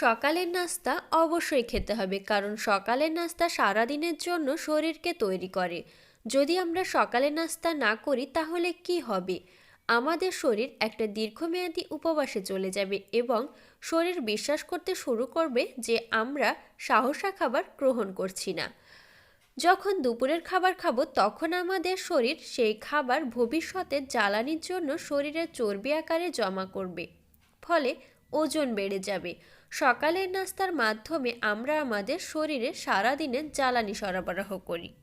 সকালের নাস্তা অবশ্যই খেতে হবে, কারণ সকালের নাস্তা সারাদিনের জন্য শরীরকে তৈরি করে। যদি আমরা সকালের নাস্তা না করি, তাহলে কি হবে? আমাদের শরীর একটা দীর্ঘমেয়াদী উপবাসে চলে যাবে এবং শরীর বিশ্বাস করতে শুরু করবে যে আমরা সাহসা খাবার গ্রহণ করছি না। যখন দুপুরের খাবার খাব, তখন আমাদের শরীর সেই খাবার ভবিষ্যতে জ্বালানির জন্য শরীরের চর্বি আকারে জমা করবে। ফলে ওজন বেড়ে যাবে। সকালের নাস্তার মাধ্যমে আমরা আমাদের শরীরে সারাদিনের জ্বালানি সরবরাহ করি।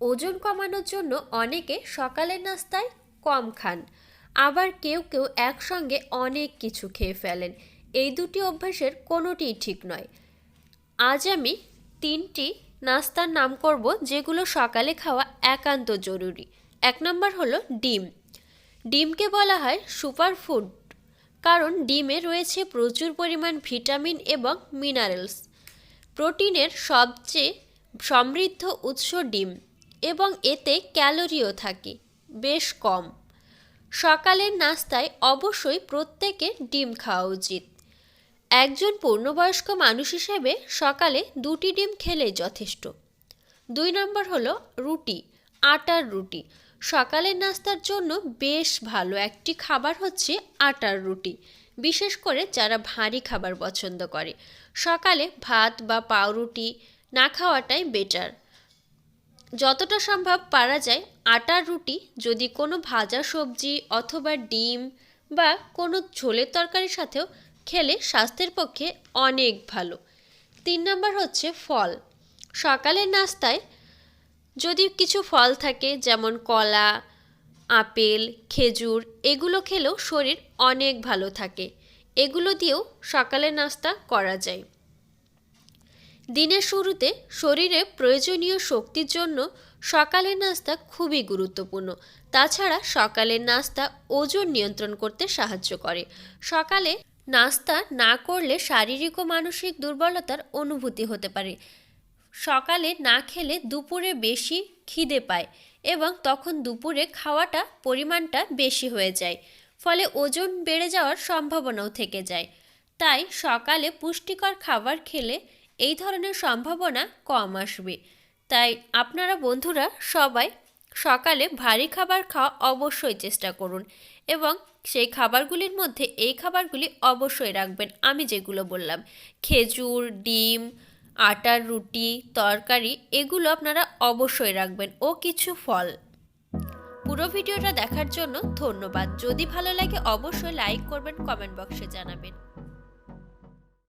ওজন কমানোর জন্য অনেকে সকালের নাস্তায় কম খান। আবার কেউ কেউ একসঙ্গে অনেক কিছু খেয়ে ফেলেন। এই দুটি অভ্যাসের কোনোটিই ঠিক নয়। আজ আমি তিনটি নাস্তার নাম করব যেগুলো সকালে খাওয়া একান্ত জরুরি। এক নম্বর হলো ডিম। ডিমকে বলা হয় সুপার ফুড কারণ ডিমে রয়েছে প্রচুর পরিমাণ ভিটামিন এবং মিনারেলস। প্রোটিনের সবচেয়ে সমৃদ্ধ উৎস ডিম এবং এতে ক্যালোরিও থাকে, বেশ কম। সকালের নাস্তায় অবশ্যই প্রত্যেকে ডিম খাওয়া উচিত। একজন পূর্ণবয়স্ক মানুষ হিসেবে সকালে দুটি ডিম খেলে যথেষ্ট। দুই নম্বর হলো রুটি, আটার রুটি। সকালের নাস্তার জন্য বেশ ভালো একটি খাবার হচ্ছে আটার রুটি, বিশেষ করে যারা ভারী খাবার পছন্দ করে। সকালে ভাত বা পাউরুটি না খাওয়াটাই বেটার যতটা সম্ভব পারা যায় আটার রুটি যদি কোনো ভাজা সবজি অথবা ডিম বা কোনো ঝোলের তরকারির সাথেও খেলে স্বাস্থ্যের পক্ষে অনেক ভালো। তিন নম্বর হচ্ছে ফল। সকালের নাস্তায় যদি কিছু ফল থাকে, যেমন কলা, আপেল, খেজুর, এগুলো খেলেও শরীর অনেক ভালো থাকে। এগুলো দিয়েও সকালের নাস্তা করা যায়। দিনের শুরুতে শরীরে প্রয়োজনীয় শক্তির জন্য সকালের নাস্তা খুবই গুরুত্বপূর্ণ। তাছাড়া সকালের নাস্তা ওজন নিয়ন্ত্রণ করতে সাহায্য করে। সকালে নাস্তা না করলে শারীরিক ও মানসিক দুর্বলতার অনুভূতি হতে পারে। সকালে না খেলে দুপুরে বেশি খিদে পায় এবং তখন দুপুরে খাওয়াটা পরিমাণটা বেশি হয়ে যায়, ফলে ওজন বেড়ে যাওয়ার সম্ভাবনাও থেকে যায়। তাই সকালে পুষ্টিকর খাবার খেলে এই ধরনের সম্ভাবনা কম আসবে। তাই আপনারা বন্ধুরা সবাই সকালে ভারী খাবার খাওয়া অবশ্যই চেষ্টা করুন এবং সেই খাবারগুলির মধ্যে এই খাবারগুলি অবশ্যই রাখবেন। আমি যেগুলো বললাম, খেজুর, ডিম আটার রুটি, তরকারি, এগুলো আপনারা অবশ্যই রাখবেন ও কিছু ফল। পুরো ভিডিওটা দেখার জন্য ধন্যবাদ। যদি ভালো লাগে অবশ্যই লাইক করবেন, কমেন্ট বক্সে জানাবেন।